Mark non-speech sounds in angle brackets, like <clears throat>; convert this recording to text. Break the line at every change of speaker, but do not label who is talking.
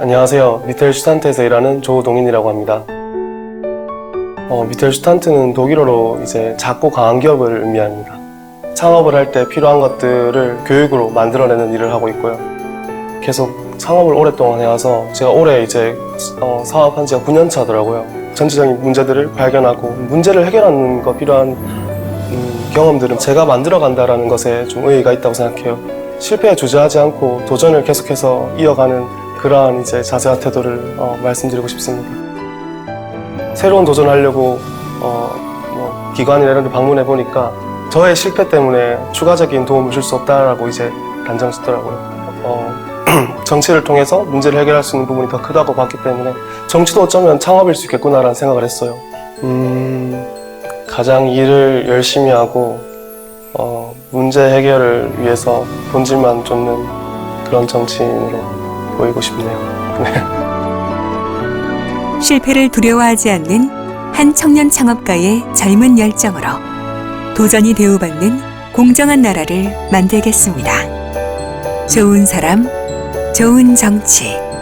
안녕하세요. 미텔 슈탄트에서 일하는 조동인이라고 합니다. 어, 미텔 슈탄트는 독일어로 이제 작고 강한 기업을 의미합니다. 창업을 할 때 필요한 것들을 교육으로 만들어내는 일을 하고 있고요. 계속 창업을 오랫동안 해와서 제가 올해 이제 어, 사업한 지가 9년 차더라고요. 전체적인 문제들을 발견하고 문제를 해결하는 거 필요한 음, 경험들은 제가 만들어 간다라는 것에 좀 의의가 있다고 생각해요. 실패에 주저하지 않고 도전을 계속해서 이어가는 그러한 이제 자세와 태도를 어, 말씀드리고 싶습니다. 새로운 도전하려고 어, 뭐 기관이나 이런 데 방문해 보니까 저의 실패 때문에 추가적인 도움을 줄 수 없다라고 이제 단정 짓더라고요. 어, <clears throat> 정치를 통해서 문제를 해결할 수 있는 부분이 더 크다고 봤기 때문에 정치도 어쩌면 창업일 수 있겠구나라는 생각을 했어요. 음, 가장 일을 열심히 하고 어, 문제 해결을 위해서 본질만 쫓는 그런 정치인으로 보이고 싶네요. <laughs>
실패를 두려워하지 않는 한 청년 창업가의 젊은 열정으로 도전이 대우받는 공정한 나라를 만들겠습니다. 좋은 사람, 좋은 정치.